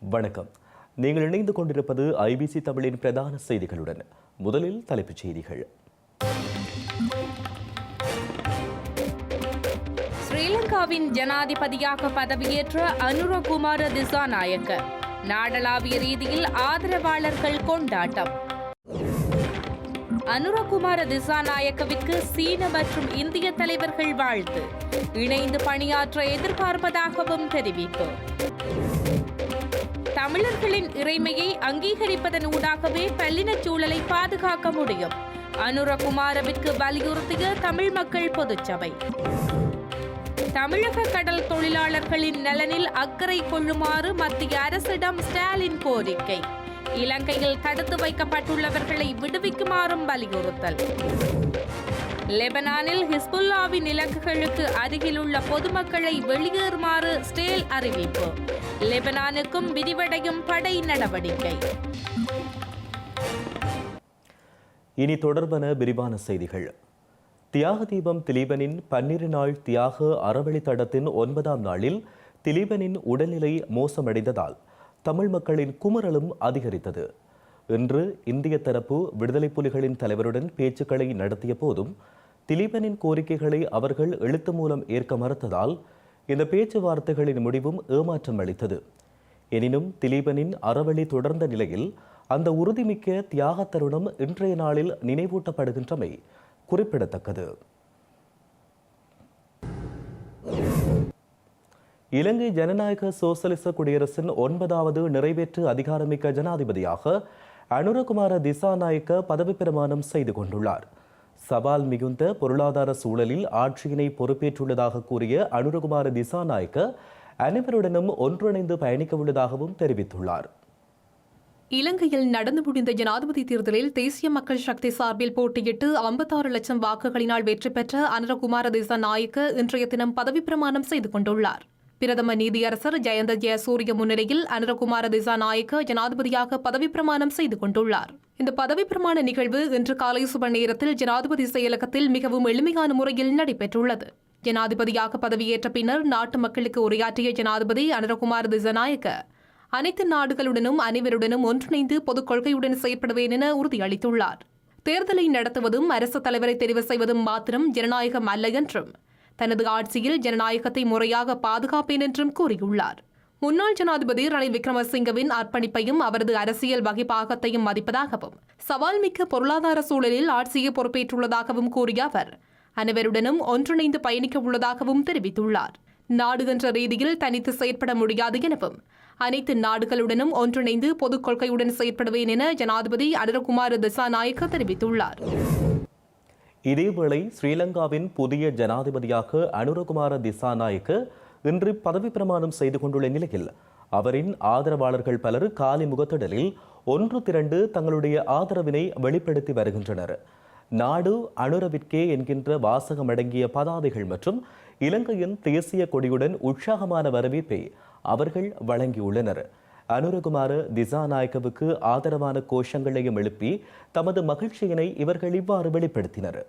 வணக்கம். நீங்கள் இணைந்து கொண்டிருப்பது ஐபிசி தமிழின் பிரதான செய்திகளுடன். முதலில் தலைப்புச் செய்திகள். இந்தியாவின் ஜனாதிபதியாக பதவியேற்ற அனுரகுமார திசாநாயக்க. நாடளாவிய ரீதியில் ஆதரவாளர்கள் கொண்டாட்டம். அனுரகுமார திசாநாயக்கவிற்கு சீன மற்றும் இந்திய தலைவர்கள் வாழ்த்து. இணைந்து பணியாற்ற எதிர்பார்ப்பதாகவும் தெரிவிப்பு. தமிழர்களின் இறைமையை அங்கீகரிப்பதன் ஊடாகவே பல்லினச் சூழலை பாதுகாக்க முடியும். அனுரகுமாரவிற்கு வலியுறுத்திய தமிழ் மக்கள் பொதுச்சபை. தமிழக கடல் தொழிலாளர்களின் நலனில் அக்கறை கொள்ளுமாறு மத்திய அரசிடம் ஸ்டாலின் கோரிக்கை. இலங்கையில் தடுத்து வைக்கப்பட்டுள்ளவர்களை விடுவிக்குமாறும் வலியுறுத்தல். லெபனானில் ஹிஸ்புல்லாவின் இலக்குகளுக்கு அருகிலுள்ள பொதுமக்களை வெளியேறுமாறு ஸ்டேல் அறிவிப்பு. லெபனானுக்கும் விரிவடையும் படை நடவடிக்கை. இனி தொடர்பான விரிவான செய்திகள். தியாக தீபம் திலீபனின் பன்னிரு நாள் தியாக அறவழி தடத்தின் ஒன்பதாம் நாளில் திலீபனின் உடல்நிலை மோசமடைந்ததால் தமிழ் மக்களின் குமரலும் அதிகரித்தது. இன்று இந்திய தரப்பு விடுதலை புலிகளின் தலைவருடன் பேச்சுக்களை நடத்திய போதும் திலீபனின் கோரிக்கைகளை அவர்கள் எழுத்து மூலம் ஏற்க மறுத்ததால் இந்த பேச்சுவார்த்தைகளின் முடிவும் ஏமாற்றம் அளித்தது. எனினும் திலீபனின் அறவழி தொடர்ந்த நிலையில் அந்த உறுதிமிக்க தியாக தருணம் இன்றைய நாளில் நினைவூட்டப்படுகின்றமை குறிப்பிடத்தக்கது. இலங்கை ஜனநாயக சோசலிச குடியரசின் ஒன்பதாவது நிறைவேற்று அதிகாரமிக்க ஜனாதிபதியாக அனுரகுமார திசாநாயக்க பதவி பிரமாணம் செய்து கொண்டுள்ளார். சவால் மிகுந்த பொருளாதார சூழலில் ஆட்சியினை பொறுப்பேற்றுள்ளதாக கூறிய அனுரகுமார திசாநாயக்க அனைவருடனும் ஒன்றிணைந்து பயணிக்க உள்ளதாகவும் தெரிவித்துள்ளார். இலங்கையில் நடந்து முடிந்த ஜனாதிபதி தேர்தலில் தேசிய மக்கள் சக்தி சார்பில் போட்டியிட்டு ஐம்பத்தாறு லட்சம் வாக்குகளினால் வெற்றி பெற்ற அனுரகுமார திசாநாயக்க இன்றைய தினம் பதவி பிரமாணம் செய்து கொண்டுள்ளார். பிரதம நீதியரசர் ஜெயந்த ஜெயசூரிய முன்னிலையில் அனுரகுமார திசாநாயக்க ஜனாதிபதியாக பதவி பிரமாணம் செய்து கொண்டுள்ளார். இந்த பதவி பிரமாண நிகழ்வு இன்று காலை சுப நேரத்தில் ஜனாதிபதி செயலகத்தில் மிகவும் எளிமையான முறையில் நடைபெற்றுள்ளது. ஜனாதிபதியாக பதவியேற்ற பின்னர் நாட்டு மக்களுக்கு உரையாற்றிய ஜனாதிபதி அனுரகுமார் திசநாயக்க அனைத்து நாடுகளுடனும் அனைவருடனும் ஒன்றிணைந்து பொதுக் கொள்கையுடன் செயற்படுவேன் என உறுதியளித்துள்ளார். தேர்தலை நடத்துவதும் அரசு தலைவரை தெரிவு செய்வதும் மாத்திரம் ஜனநாயகம் அல்ல என்றும் தனது ஆட்சியில் ஜனநாயகத்தை முறையாக பாதுகாப்பேன் என்றும் கூறியுள்ளார். முன்னாள் ஜனாதிபதி ரணில் விக்ரமசிங்கவின் அர்ப்பணிப்பையும் அவரது அரசியல் வகைப்பாகத்தையும் மதிப்பதாகவும் சவால்மிக்க பொருளாதார சூழலில் ஆட்சியை பொறுப்பேற்றுள்ளதாகவும் கூறிய அவர் அனைவருடனும் ஒன்றிணைந்து பயணிக்க உள்ளதாகவும் தெரிவித்துள்ளார். நாடு என்ற ரீதியில் தனித்து செயற்பட முடியாது எனவும் அனைத்து நாடுகளுடனும் ஒன்றிணைந்து பொதுக் கொள்கையுடன் செயற்படுவேன் என ஜனாதிபதி அனுரகுமார் திசாநாயக்க தெரிவித்துள்ளார். இதேவேளை ஸ்ரீலங்காவின் புதிய ஜனாதிபதியாக அனுரகுமார திசாநாயக்க இன்று பதவி பிரமாணம் செய்து கொண்டுள்ள நிலையில் அவரின் ஆதரவாளர்கள் பலர் காலி முகத்திடலில் ஒன்று திரண்டு தங்களுடைய ஆதரவினை வெளிப்படுத்தி வருகின்றனர். நாடு அனுரவிற்கே என்கின்ற வாசகம் அடங்கிய பதாதைகள் மற்றும் இலங்கையின் தேசிய கொடியுடன் உற்சாகமான வரவேற்பை அவர்கள் வழங்கியுள்ளனர். அனுரகுமார திசாநாயக்கவுக்கு ஆதரவான கோஷங்களையும் எழுப்பி தமது மகிழ்ச்சியினை இவர்கள் இவ்வாறு வெளிப்படுத்தினர்.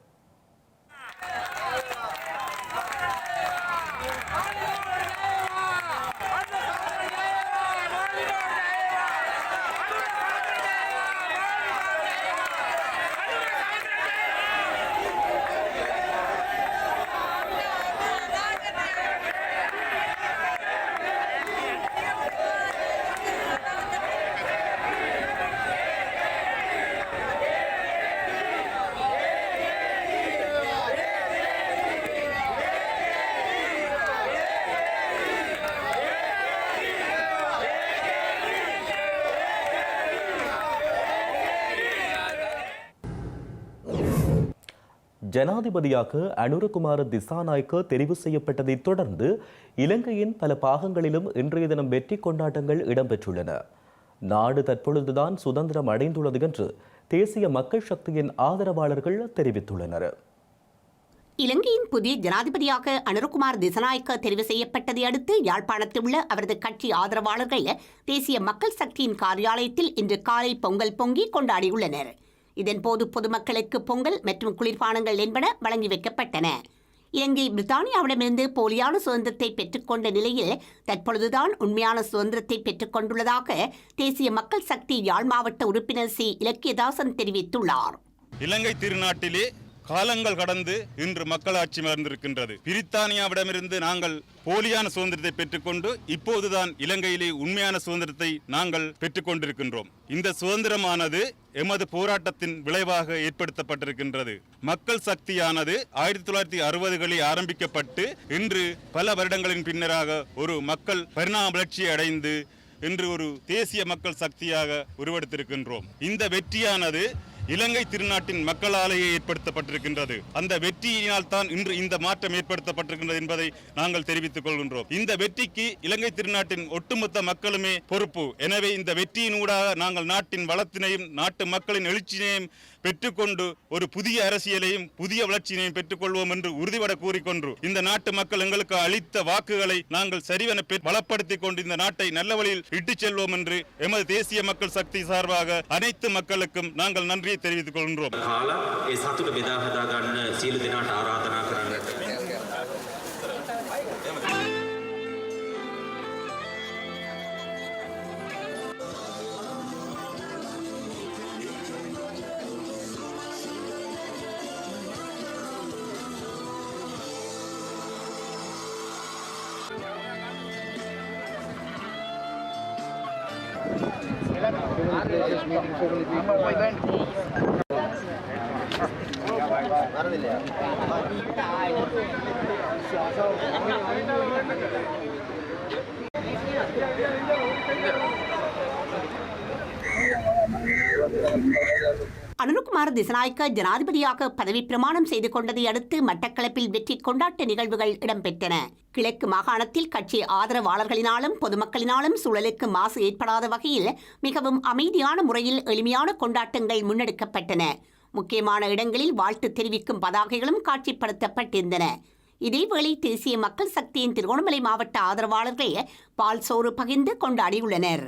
ஜனாதிபதியாக அனுரகுமார திசாநாயக்க தெரிவு செய்யப்பட்டதைத் தொடர்ந்து இலங்கையின் பல பாகங்களிலும் இன்றைய தினம் வெற்றி கொண்டாட்டங்கள் இடம்பெற்றுள்ளன. நாடு தற்பொழுதுதான் சுதந்திரம் அடைந்துள்ளது என்று தேசிய மக்கள் சக்தியின் ஆதரவாளர்கள் தெரிவித்துள்ளனர். இலங்கையின் புதிய ஜனாதிபதியாக அனுரகுமார் திசநாயக்க தெரிவு செய்யப்பட்டதை அடுத்து யாழ்ப்பாணத்தில் உள்ள அவரது கட்சி ஆதரவாளர்கள் தேசிய மக்கள் சக்தியின் காரியாலயத்தில் இன்று காலை பொங்கல் பொங்கி கொண்டாடியுள்ளனர். இதன்போது பொதுமக்களுக்கு பொங்கல் மற்றும் குளிர்பானங்கள் என்பன வழங்கி வைக்கப்பட்டன. இலங்கை பிரித்தானியாவிடமிருந்து போலியான சுதந்திரத்தை பெற்றுக்கொண்ட நிலையில் தற்பொழுதுதான் உண்மையான சுதந்திரத்தை பெற்றுக்கொண்டுள்ளதாக தேசிய மக்கள் சக்தி யாழ் மாவட்ட உறுப்பினர் சி. இலக்கியதாசன் தெரிவித்துள்ளார். இலங்கை திருநாட்டிலே காலங்கள் கடந்து இன்று மக்களாட்சி மலர்ந்திருக்கின்றது பிரித்தானியாவிடமிருந்து நாங்கள் போலியான சுதந்திரத்தை பெற்றுக்கொண்டு இப்போதுதான் இலங்கையிலே உண்மையான சுதந்திரத்தை நாங்கள் பெற்றுக்கொண்டிருக்கின்றோம். இந்த சுதந்திரமானது எமது போராட்டத்தின் விளைவாக ஏற்படுத்தப்பட்டிருக்கின்றது. மக்கள் சக்தியானது ஆயிரத்தி தொள்ளாயிரத்தி அறுபதுகளில் ஆரம்பிக்கப்பட்டு இன்று பல வருடங்களின் பின்னராக ஒரு மக்கள் பரிணாம வளர்ச்சியை அடைந்து இன்று ஒரு தேசிய மக்கள் சக்தியாக உருவெடுத்திருக்கின்றோம். இந்த வெற்றியானது இலங்கை திருநாட்டின் மக்களாலேயே ஏற்படுத்தப்பட்டிருக்கின்றது. அந்த வெற்றியினால் தான் இன்று இந்த மாற்றம் ஏற்படுத்தப்பட்டிருக்கின்றது என்பதை நாங்கள் தெரிவித்துக் கொள்கின்றோம். இந்த வெற்றிக்கு இலங்கை திருநாட்டின் ஒட்டுமொத்த மக்களுமே பொறுப்பு. எனவே இந்த வெற்றியினூடாக நாங்கள் நாட்டின் வளத்தினையும் நாட்டு மக்களின் எழுச்சியையும் பெற்றுக்கொண்டு ஒரு புதிய அரசியலையும் புதிய வளர்ச்சியினையும் பெற்றுக்கொள்வோம் என்று உறுதிபட கூறிக்கொண்டு இந்த நாட்டு மக்கள் எங்களுக்கு அளித்த வாக்குகளை நாங்கள் சரிவன பலப்படுத்திக் கொண்டு இந்த நாட்டை நல்ல வழியில் இட்டுச் செல்வோம் என்று எமது தேசிய மக்கள் சக்தி சார்பாக அனைத்து மக்களுக்கும் நாங்கள் நன்றியை தெரிவித்துக் கொள்கின்றோம். many places, meeting so many people. I went. Thank you. Anura Kumar Dissanayake ஜனாதிபதியாக பதவி பிரமாணம் செய்து கொண்டதை அடுத்து மட்டக்களப்பில் வெற்றி கொண்டாட்ட நிகழ்வுகள் இடம்பெற்றன. கிழக்கு மாகாணத்தில் கட்சி ஆதரவாளர்களினாலும் பொதுமக்களினாலும் சூழலுக்கு மாசு ஏற்படாத வகையில் மிகவும் அமைதியான முறையில் எளிமையான கொண்டாட்டங்கள் முன்னெடுக்கப்பட்டன. முக்கியமான இடங்களில் வாழ்த்து தெரிவிக்கும் பதாகைகளும் காட்சிப்படுத்தப்பட்டிருந்தன. இதேவேளை தேசிய மக்கள் சக்தியின் திருகோணமலை மாவட்ட ஆதரவாளர்கள் பால் சோறு பகிர்ந்து கொண்டாடியுள்ளனர்.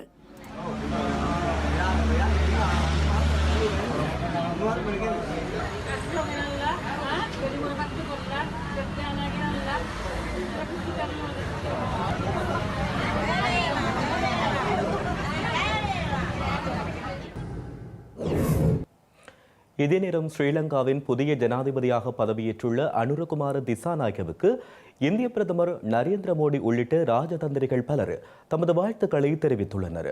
இதே நேரம் ஸ்ரீலங்காவின் புதிய ஜனாதிபதியாக பதவியேற்றுள்ள அனுரகுமார திசாநாயகவுக்கு இந்திய பிரதமர் நரேந்திர மோடி உள்ளிட்ட ராஜதந்திரிகள் பலர் தமது வாழ்த்துக்களை தெரிவித்துள்ளனர்.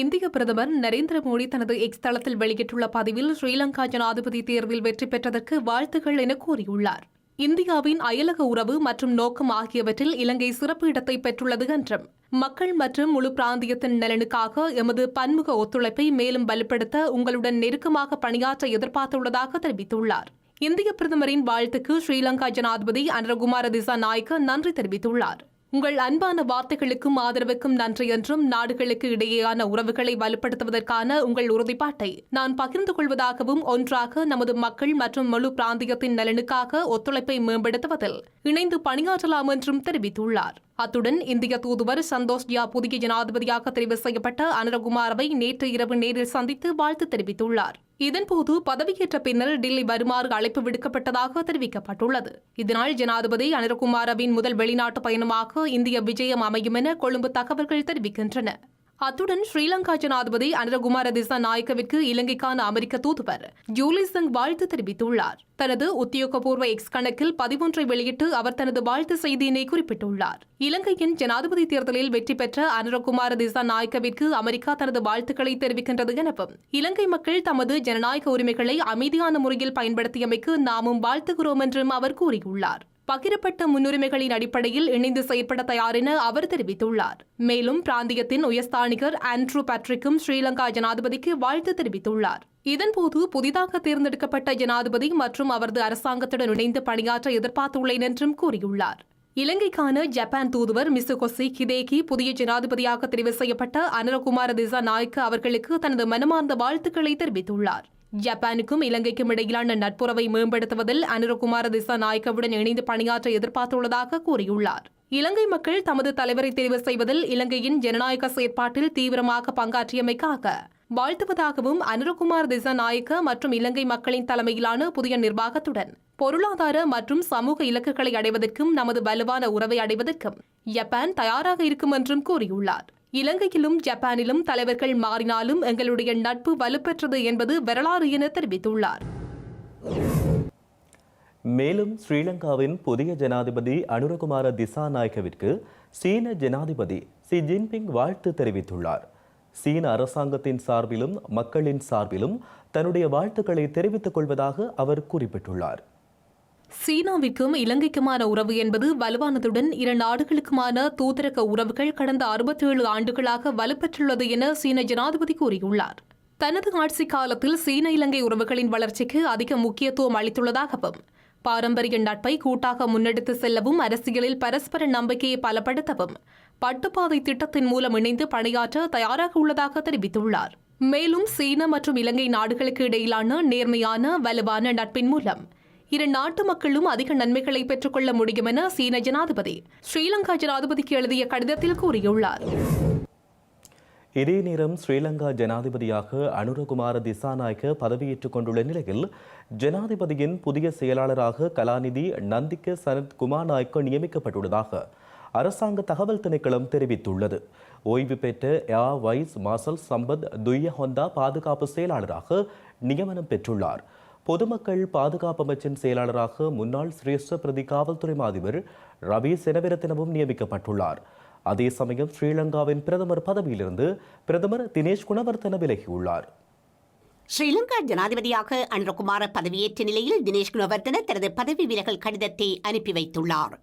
இந்திய பிரதமர் நரேந்திர மோடி தனது எக்ஸ் தளத்தில் வெளியிட்டுள்ள பதிவில் ஸ்ரீலங்கா ஜனாதிபதி தேர்வில் வெற்றி பெற்றதற்கு வாழ்த்துகள் என கூறியுள்ளார். இந்தியாவின் அயலக உறவு மற்றும் நோக்கம் ஆகியவற்றில் இலங்கை சிறப்பு இடத்தை பெற்றுள்ளது என்றும் மக்கள் மற்றும் முழு பிராந்தியத்தின் நலனுக்காக எமது பன்முக ஒத்துழைப்பை மேலும் வலுப்படுத்த உங்களுடன் நெருக்கமாக பணியாற்ற எதிர்பார்த்துள்ளதாக தெரிவித்துள்ளார். இந்திய பிரதமரின் வாழ்த்துக்கு ஸ்ரீலங்கா ஜனாதிபதி அனுரகுமார திசா நாயக்க நன்றி தெரிவித்துள்ளார். உங்கள் அன்பான வார்த்தைகளுக்கும் ஆதரவுக்கும் நன்றி என்றும் நாடுகளுக்கு இடையேயான உறவுகளை வலுப்படுத்துவதற்கான உங்கள் உறுதிப்பாட்டை நான் பகிர்ந்து கொள்வதாகவும் ஒன்றாக நமது மக்கள் மற்றும் முழு பிராந்தியத்தின் நலனுக்காக ஒத்துழைப்பை மேம்படுத்துவதில் இணைந்து பணியாற்றலாம் என்றும் தெரிவித்துள்ளார். அத்துடன் இந்திய தூதுவர் சந்தோஷ் ஜியா புதிய ஜனாதிபதியாக தெரிவு செய்யப்பட்ட அனரகுமாரவை நேற்று இரவு நேரில் சந்தித்து வாழ்த்து தெரிவித்துள்ளார். இதன்போது பதவியேற்ற பின்னர் டில்லி வருமாறு அழைப்பு விடுக்கப்பட்டதாக தெரிவிக்கப்பட்டுள்ளது. இதனால் ஜனாதிபதி அனரகுமாரவின் முதல் வெளிநாட்டு பயணமாக இந்திய விஜயம் அமையும் என கொழும்பு தகவல்கள் தெரிவிக்கின்றன. அத்துடன் ஸ்ரீலங்கா ஜனாதிபதி அனுரகுமார திசா நாயக்கவிற்கு இலங்கைக்கான அமெரிக்க தூதுவர் ஜூலி சிங் வாழ்த்து தெரிவித்துள்ளார். தனது உத்தியோகபூர்வ எக்ஸ் கணக்கில் பதிவொன்றை வெளியிட்டு அவர் தனது வாழ்த்து செய்தியினை குறிப்பிட்டுள்ளார். இலங்கையின் ஜனாதிபதி தேர்தலில் வெற்றி பெற்ற அனுரகுமார திசா நாயக்கவிற்கு அமெரிக்கா தனது வாழ்த்துக்களை தெரிவிக்கின்றது எனவும் இலங்கை மக்கள் தமது ஜனநாயக உரிமைகளை அமைதியான முறையில் பயன்படுத்தியமைக்கு நாமும் வாழ்த்துகிறோம் என்றும் அவர் கூறியுள்ளார். பகிரப்பட்ட முன்னுரிமைகளின் அடிப்படையில் இணைந்து செயற்பட தயார் என அவர் தெரிவித்துள்ளார். மேலும் பிராந்தியத்தின் உயர்ஸ்தானிகர் ஆண்ட்ரூ பேட்ரிக்கும் ஸ்ரீலங்கா ஜனாதிபதிக்கு வாழ்த்து தெரிவித்துள்ளார். இதன்போது புதிதாக தேர்ந்தெடுக்கப்பட்ட ஜனாதிபதி மற்றும் அவரது அரசாங்கத்துடன் இணைந்து பணியாற்ற எதிர்பார்த்துள்ளேன் என்றும் கூறியுள்ளார். இலங்கைக்கான ஜப்பான் தூதுவர் மிசுகொசி கிதேகி புதிய ஜனாதிபதியாக தெரிவு செய்யப்பட்ட அனரகுமார திசா நாயக்க அவர்களுக்கு தனது மனமார்ந்த வாழ்த்துக்களை தெரிவித்துள்ளார். ஜப்பானுக்கும் இலங்கைக்கும் இடையிலான நட்புறவை மேம்படுத்துவதில் அனுரகுமார திசாநாயக்கவுடன் இணைந்து பணியாற்ற எதிர்பார்த்துள்ளதாக கூறியுள்ளார். இலங்கை மக்கள் தமது தலைவரை தெரிவு செய்வதில் இலங்கையின் ஜனநாயக செயற்பாட்டில் தீவிரமாக பங்காற்றியமைக்காக வாழ்த்துவதாகவும் அனுரகுமார் திசாநாயக்க மற்றும் இலங்கை மக்களின் தலைமையிலான புதிய நிர்வாகத்துடன் பொருளாதார மற்றும் சமூக இலக்குகளை அடைவதற்கும் நமது வலுவான உறவை அடைவதற்கும் ஜப்பான் தயாராக இருக்கும் என்றும் கூறியுள்ளார். இலங்கையிலும் ஜப்பானிலும் தலைவர்கள் மாறினாலும் எங்களுடைய நட்பு வலுப்பெற்றது என்பது வரலாறு என தெரிவித்துள்ளார். மேலும் ஸ்ரீலங்காவின் புதிய ஜனாதிபதி அனுரகுமார திசாநாயக்கவிற்கு சீன ஜனாதிபதி ஷி ஜின்பிங் வாழ்த்து தெரிவித்துள்ளார். சீன அரசாங்கத்தின் சார்பிலும் மக்களின் சார்பிலும் தன்னுடைய வாழ்த்துக்களை தெரிவித்துக் கொள்வதாக அவர் குறிப்பிட்டுள்ளார். சீனாவிற்கும் இலங்கைக்குமான உறவு என்பது வலுவானதுடன் இரு நாடுகளுக்குமான தூதரக உறவுகள் கடந்த அறுபத்தேழு ஆண்டுகளாக வலுப்பெற்றுள்ளது என சீன ஜனாதிபதி கூறியுள்ளார். தனது ஆட்சி காலத்தில் சீன இலங்கை உறவுகளின் வளர்ச்சிக்கு அதிக முக்கியத்துவம் அளித்துள்ளதாகவும் பாரம்பரிய நட்பை கூட்டாக முன்னெடுத்து செல்லவும் அரசியலில் பரஸ்பர நம்பிக்கையை பலப்படுத்தவும் பட்டுப்பாதை திட்டத்தின் மூலம் இணைந்து பணியாற்ற தயாராக உள்ளதாக தெரிவித்துள்ளார். மேலும் சீன மற்றும் இலங்கை நாடுகளுக்கு இடையிலான நேர்மையான வலுவான நட்பின் மூலம் இரு நாட்டு மக்களும் அதிக நன்மைகளை பெற்றுக்கொள்ள முடியும் என சீன ஜனாதிபதி ஸ்ரீலங்கா ஜனாதிபதிக்கு எழுதிய கடிதத்தில் கூறியுள்ளார். இதே நேரம் ஸ்ரீலங்கா ஜனாதிபதியாக அனுரகுமார திசாநாயக்க பதவியேற்றுக் கொண்டுள்ள நிலையில் ஜனாதிபதியின் புதிய செயலாளராக கலாநிதி நந்திக்க சனத் குமார் நாயக்க நியமிக்கப்பட்டுள்ளதாக அரசாங்க தகவல் திணைக்களம் தெரிவித்துள்ளது. ஓய்வு பெற்ற ஏ வைஸ் மாசல் சம்பத் துய்ய ஹொந்தா பாதுகாப்பு செயலாளராக நியமனம் பெற்றுள்ளார். பொதுமக்கள் பாதுகாப்பு அமைச்சின் செயலாளராக முன்னாள் சிரேஷ்ட பிரதி காவல்துறை அதிபர் ரவி செனவிரத்தினமும் நியமிக்கப்பட்டுள்ளார். அதே சமயம் ஸ்ரீலங்காவின் பிரதமர் பதவியிலிருந்து பிரதமர் தினேஷ் குணவர்த்தன விலகியுள்ளார். ஸ்ரீலங்கா ஜனாதிபதியாக அனுரகுமார பதவியேற்ற நிலையில் தினேஷ் குணவர்தன தனது பதவி விலகல் கடிதத்தை அனுப்பி வைத்துள்ளார்.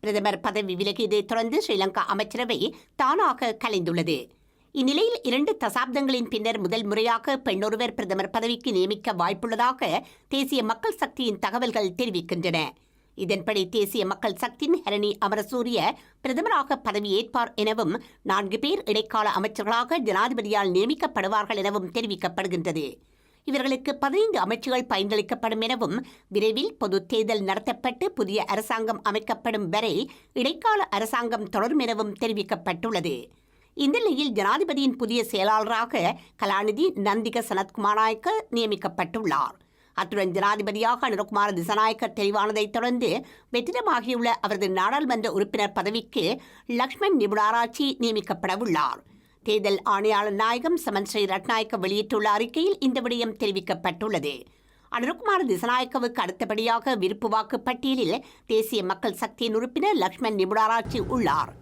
பிரதமர் பதவி விலகியதை தொடர்ந்து ஸ்ரீலங்கா அமைச்சரவை தானாக கலைந்துள்ளது. இந்நிலையில் இரண்டு தசாப்தங்களின் பின்னர் முதல் முறையாக பெண்ணொருவர் பிரதமர் பதவிக்கு நியமிக்க வாய்ப்புள்ளதாக தேசிய மக்கள் சக்தியின் தகவல்கள் தெரிவிக்கின்றன. இதன்படி தேசிய மக்கள் சக்தியின் ஹரணி அமரசூரிய பிரதமராக பதவியேற்பார் எனவும் நான்கு பேர் இடைக்கால அமைச்சர்களாக ஜனாதிபதியால் நியமிக்கப்படுவார்கள் எனவும் தெரிவிக்கப்படுகின்றது. இவர்களுக்கு பதினைந்து அமைச்சுகள் பயனளிக்கப்படும் எனவும் விரைவில் பொது தேர்தல் நடத்தப்பட்டு புதிய அரசாங்கம் அமைக்கப்படும் வரை இடைக்கால அரசாங்கம் தொடரும் எனவும் தெரிவிக்கப்பட்டுள்ளது. இந்த நிலையில் ஜனாதிபதியின் புதிய செயலாளராக கலாநிதி நந்திக சனத்குமார் நாயக்க நியமிக்கப்பட்டுள்ளார். அத்துடன் ஜனாதிபதியாக அனுரகுமார திசநாயக்க தெளிவானதைத் தொடர்ந்து வெற்றிடமாகியுள்ள அவரது நாடாளுமன்ற உறுப்பினர் பதவிக்கு லக்ஷ்மண் நிபுணாராட்சி நியமிக்கப்படவுள்ளார். தேர்தல் ஆணையாளர் நாயகம் சமன் ஸ்ரீ ரட்நாயக்க வெளியிட்டுள்ள அறிக்கையில் இந்த விடயம் தெரிவிக்கப்பட்டுள்ளது. அனுரகுமார திசநாயக்கவுக்கு அடுத்தபடியாக விருப்பு வாக்கு பட்டியலில் தேசிய மக்கள் சக்தியின் உறுப்பினர் லக்ஷ்மண் நிபுணாராட்சி உள்ளார்.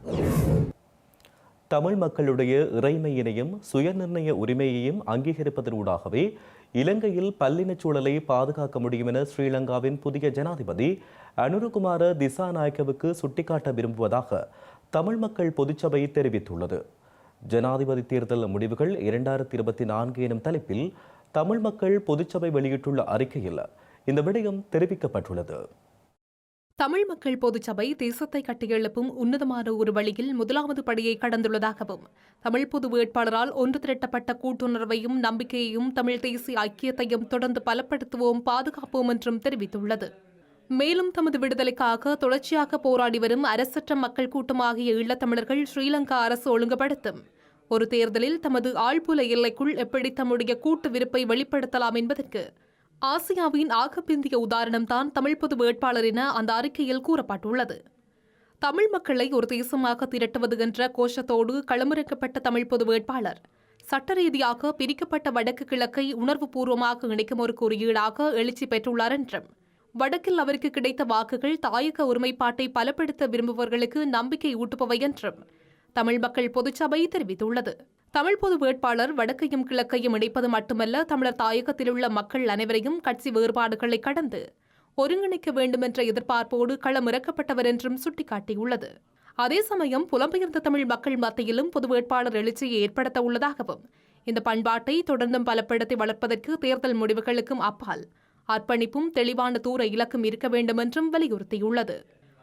தமிழ் மக்களுடைய இறைமையினையும் சுயநிர்ணய உரிமையையும் அங்கீகரிப்பதனூடாகவே இலங்கையில் பல்லினச் சூழலை பாதுகாக்க முடியும் என ஸ்ரீலங்காவின் புதிய ஜனாதிபதி அனுருகுமார திசாநாயக்கவுக்கு சுட்டிக்காட்ட விரும்புவதாக தமிழ் மக்கள் பொதுச்சபை தெரிவித்துள்ளது. ஜனாதிபதி தேர்தல் முடிவுகள் இரண்டாயிரத்தி இருபத்தி நான்கு எனும் தலைப்பில் தமிழ் மக்கள் பொதுச்சபை வெளியிட்டுள்ள அறிக்கையில் இந்த விடயம் தெரிவிக்கப்பட்டுள்ளது. தமிழ் மக்கள் பொதுச்சபை தேசத்தை கட்டியெழுப்பும் உன்னதமான ஒரு வழியில் முதலாவது படியை கடந்துள்ளதாகவும் தமிழ் பொது வேட்பாளரால் ஒன்று திரட்டப்பட்ட கூட்டுணர்வையும் நம்பிக்கையையும் தமிழ் தேசிய ஐக்கியத்தையும் தொடர்ந்து பலப்படுத்துவோம் பாதுகாப்போம் என்றும் தெரிவித்துள்ளது. மேலும் தமது விடுதலைக்காக தொடர்ச்சியாக போராடி வரும் அரசற்ற மக்கள் கூட்டமாகிய ஈழத்தமிழர்கள் ஸ்ரீலங்கா அரசு ஒழுங்குபடுத்தும். ஒரு தேர்தலில் தமது ஆழ்புல எல்லைக்குள் எப்படி தம்முடைய கூட்டு விருப்பை வெளிப்படுத்தலாம் என்பதற்கு ஆசியாவின் ஆகப்பிந்திய உதாரணம்தான் தமிழ் பொது வேட்பாளர் என அந்த அறிக்கையில் கூறப்பட்டுள்ளது. தமிழ் மக்களை ஒரு தேசமாக திரட்டுவது என்ற கோஷத்தோடு களமிறக்கப்பட்ட தமிழ் பொது வேட்பாளர் சட்ட ரீதியாக பிரிக்கப்பட்ட வடக்கு கிழக்கை உணர்வுபூர்வமாக இணைக்கும் ஒரு குறியீடாக எழுச்சி பெற்றுள்ளார் என்றும் வடக்கில் அவருக்கு கிடைத்த வாக்குகள் தாயக ஒருமைப்பாட்டை பலப்படுத்த விரும்புபவர்களுக்கு நம்பிக்கை ஊட்டுபவை என்றும் தமிழ் மக்கள் பொதுச்சபை தெரிவித்துள்ளது. தமிழ் பொது வேட்பாளர் வடக்கையும் கிழக்கையும் இணைப்பது மட்டுமல்ல தமிழர் தாயகத்தில் உள்ள மக்கள் அனைவரையும் கட்சி வேறுபாடுகளை கடந்து ஒருங்கிணைக்க வேண்டும் என்ற எதிர்பார்ப்போடு களமிறக்கப்பட்டவர் என்றும் சுட்டிக்காட்டியுள்ளது. அதே சமயம் புலம்பெயர்ந்த தமிழ் மக்கள் மத்தியிலும் பொது வேட்பாளர் எழுச்சியை ஏற்படுத்த உள்ளதாகவும் இந்த பண்பாட்டை தொடர்ந்தும் பலப்படுத்தி வளர்ப்பதற்கு தேர்தல் முடிவுகளுக்கும் அப்பால் அர்ப்பணிப்பும் தெளிவான தூர இலக்கும் இருக்க வேண்டும் என்றும் வலியுறுத்தியுள்ளது.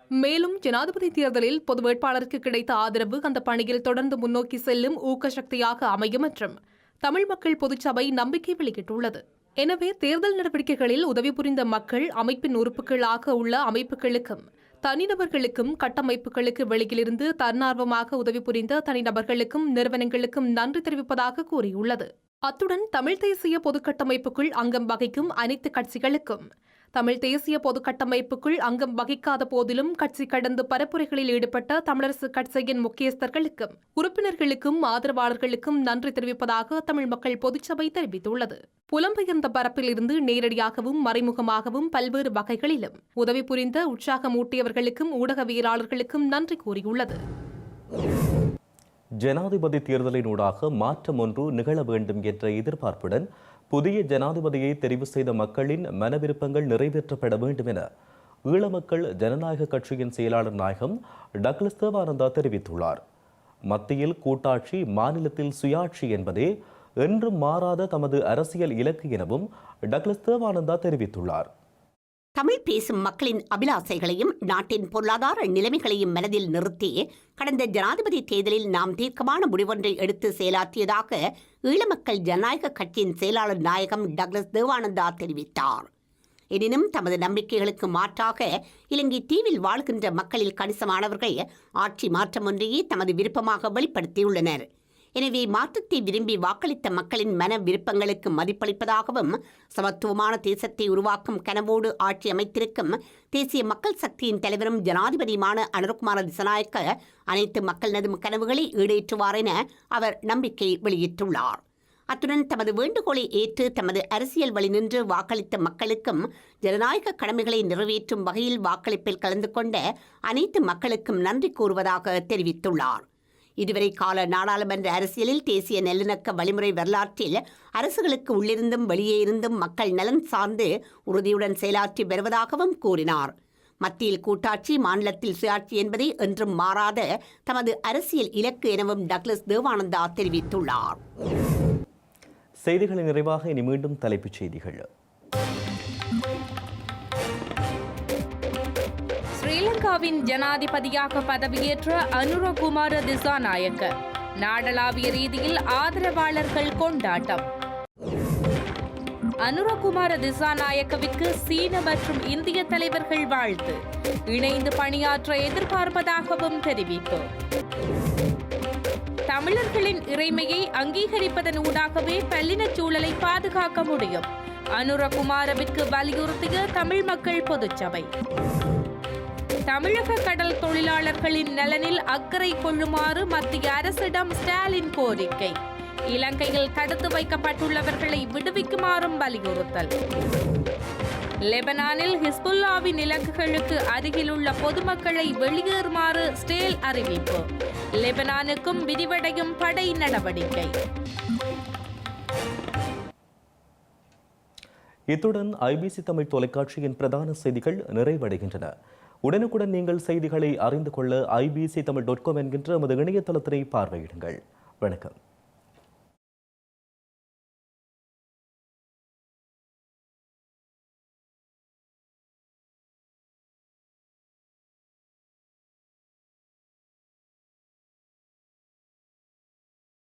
மேலும் ஜனாதிபதி தேர்தலில் பொது வேட்பாளருக்கு கிடைத்த ஆதரவு அந்த பணியில் தொடர்ந்து முன்னோக்கி செல்லும் ஊக்க சக்தியாக அமையும் என்றும் தமிழ் மக்கள் பொதுச்சபை நம்பிக்கை வெளியிட்டுள்ளது. எனவே தேர்தல் நடவடிக்கைகளில் உதவி புரிந்த மக்கள் அமைப்பின் உறுப்புகளாக உள்ள அமைப்புகளுக்கும் தனிநபர்களுக்கும் கட்டமைப்புகளுக்கு வெளியிலிருந்து தன்னார்வமாக உதவி புரிந்த தனிநபர்களுக்கும் நிறுவனங்களுக்கும் நன்றி தெரிவிப்பதாக கூறியுள்ளது. அத்துடன் தமிழ் தேசிய பொதுக்கட்டமைப்புக்குள் அங்கம் வகிக்கும் அனைத்து கட்சிகளுக்கும் தமிழ் தேசிய பொதுக்கட்டமைப்புக்குள் அங்கம் வகிக்காத போதிலும் கட்சி கடந்து பரப்புரைகளில் ஈடுபட்ட தமிழரசு கட்சியின் முக்கியஸ்தர்களுக்கும் உறுப்பினர்களுக்கும் ஆதரவாளர்களுக்கும் நன்றி தெரிவிப்பதாக தமிழ் மக்கள் பொதுச்சபை தெரிவித்துள்ளது. புலம்பெயர்ந்த பரப்பிலிருந்து நேரடியாகவும் மறைமுகமாகவும் பல்வேறு வகைகளிலும் உதவி புரிந்த உற்சாகமூட்டியவர்களுக்கும் ஊடகவியலாளர்களுக்கும் நன்றி கூறியுள்ளது. ஜனாதிபதி தேர்தலினூடாக மாற்றம் ஒன்று நிகழ வேண்டும் என்ற எதிர்பார்ப்புடன் புதிய ஜனாதிபதியை தெரிவு செய்த மக்களின் மனவிருப்பங்கள் நிறைவேற்றப்பட வேண்டும் என ஈழ மக்கள் ஜனநாயக கட்சியின் செயலாளர் நாயகம் டக்ளஸ் தேவானந்தா தெரிவித்துள்ளார். மத்தியில் கூட்டாட்சி மாநிலத்தில் சுயாட்சி என்பதே என்றும் மாறாத தமது அரசியல் இலக்கு எனவும் டக்ளஸ் தேவானந்தா தெரிவித்துள்ளார். தமிழ் பேசும் மக்களின் அபிலாசைகளையும் நாட்டின் பொருளாதார நிலைமைகளையும் மனதில் நிறுத்தி கடந்த ஜனாதிபதி தேர்தலில் நாம் தீர்க்கமான முடிவொன்றை எடுத்து செயலாற்றியதாக ஈழமக்கள் ஜனநாயக கட்சியின் செயலாளர் நாயகம் டக்ளஸ் தேவானந்தா தெரிவித்தார். எனினும் தமது நம்பிக்கைகளுக்கு மாற்றாக இலங்கை தீவில் வாழ்கின்ற மக்களில் கணிசமானவர்கள் ஆட்சி மாற்றம் ஒன்றையே தமது விருப்பமாக வெளிப்படுத்தியுள்ளனர். எனவே மாற்றத்தை விரும்பி வாக்களித்த மக்களின் மன விருப்பங்களுக்கு மதிப்பளிப்பதாகவும் சமத்துவமான தேசத்தை உருவாக்கும் கனவோடு ஆட்சி அமைத்திருக்கும் தேசிய மக்கள் சக்தியின் தலைவரும் ஜனாதிபதியுமான அனுர்குமார திசநாயக்க அனைத்து மக்கள் நதும் கனவுகளை ஈடேற்றுவார் என அவர் நம்பிக்கை வெளியிட்டுள்ளார். அத்துடன் தமது வேண்டுகோளை ஏற்று தமது அரசியல் வழி நின்று வாக்களித்த மக்களுக்கும் ஜனநாயக கடமைகளை நிறைவேற்றும் வகையில் வாக்களிப்பில் கலந்து கொண்ட அனைத்து மக்களுக்கும் நன்றி கூறுவதாக தெரிவித்துள்ளார். இதுவரை கால நாடாளுமன்ற அரசியலில் தேசிய நல்லிணக்க வழிமுறை வரலாற்றில் அரசுகளுக்கு உள்ளிருந்தும் வெளியே இருந்தும் மக்கள் நலன் சார்ந்து உறுதியுடன் செயலாற்றி வருவதாகவும் கூறினார். மத்தியில் கூட்டாட்சி மாநிலத்தில் சுயாட்சி என்பதை என்றும் மாறாத தமது அரசியல் இலக்கு எனவும் டக்ளஸ் தேவானந்தா தெரிவித்துள்ளார். செய்திகளின் நிறைவாக இனி மீண்டும் தலைப்புச் செய்திகள். இந்தியாவின் ஜனாதிபதியாக பதவியேற்ற அனுரகுமார திசாநாயக்க. நாடளாவிய ரீதியில் ஆதரவாளர்கள் கொண்டாட்டம். அனுரகுமார திசாநாயக்கவிற்கு சீன மற்றும் இந்திய தலைவர்கள் வாழ்த்து. இணைந்து பணியாற்ற எதிர்பார்ப்பதாகவும் தெரிவிப்பு. தமிழர்களின் இறைமையை அங்கீகரிப்பதன் ஊடாகவே பல்லினச் சூழலை பாதுகாக்க முடியும். அனுரகுமாரவிற்கு வலியுறுத்திய தமிழ் மக்கள் பொதுச்சபை. தமிழக கடல் தொழிலாளர்களின் நலனில் அக்கறை கொள்ளுமாறு மத்திய அரசிடம் ஸ்டாலின் கோரிக்கை. இலங்கையில் தடுத்து வைக்கப்பட்டுள்ளவர்களை விடுவிக்குமாறும் வலியுறுத்தல். லெபனானில் ஹிஸ்புல்லாவின் இலக்குகளுக்கு அருகிலுள்ள பொதுமக்களை வெளியேறுமாறு ஸ்டேல் அறிவிப்பு. லெபனானுக்கும் விரிவடையும் படை நடவடிக்கை. இத்துடன் ஐபிசி தமிழ் தொலைக்காட்சியின் பிரதான செய்திகள் நிறைவடைகின்றன. உடனுக்குடன் நீங்கள் செய்திகளை அறிந்து கொள்ள ஐபிசி தமிழ் டாட் காம் என்கின்ற நமது இணையதளத்தினை பார்வையிடுங்கள். வணக்கம்.